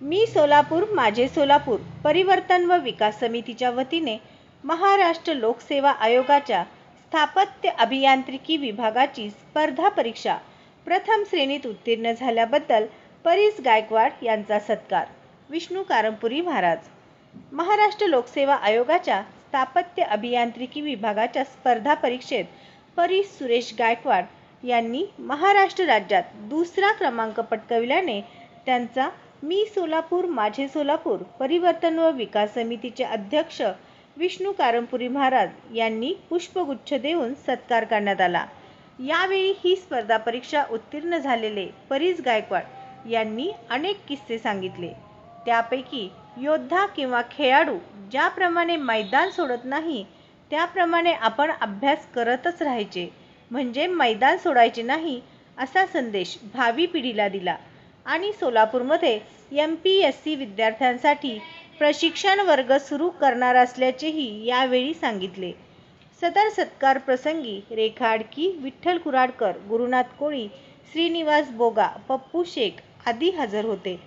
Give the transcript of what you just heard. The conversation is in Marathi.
मी सोलापूर माझे सोलापूर परिवर्तन व विकास समितीच्या वतीने महाराष्ट्र लोकसेवा आयोगाच्या स्थापत्य अभियांत्रिकी विभागाची स्पर्धा परीक्षा प्रथम श्रेणीत उत्तीर्ण झाल्याबद्दल परीस गायकवाड यांचा सत्कार. विष्णू कारंपुरी महाराज. महाराष्ट्र लोकसेवा आयोगाच्या स्थापत्य अभियांत्रिकी विभागाच्या स्पर्धा परीक्षेत परीस सुरेश गायकवाड यांनी महाराष्ट्र राज्यात दुसरा क्रमांक पटकविल्याने त्यांचा मी सोलापूर माझे सोलापूर परिवर्तन व विकास समितीचे अध्यक्ष विष्णू कारंपुरी महाराज यांनी पुष्पगुच्छ देऊन सत्कार करण्यात आला. यावेळी ही स्पर्धा परीक्षा उत्तीर्ण झालेले परीस गायकवाड यांनी अनेक किस्से सांगितले. त्यापैकी योद्धा किंवा खेळाडू ज्याप्रमाणे मैदान सोडत नाही त्याप्रमाणे आपण अभ्यास करतच राहायचे. म्हणजे मैदान सोडायचे नाही असा संदेश भावी पिढीला दिला. आणि सोलापूरमध्ये एम पी एस सी विद्यार्थ्यांसाठी प्रशिक्षण वर्ग सुरू करणार असल्याचेही यावेळी सांगितले. सदर सत्कार प्रसंगी रेखा आडकी विठ्ठल कुराडकर गुरुनाथ कोळी श्रीनिवास बोगा पप्पू शेख आदी हजर होते.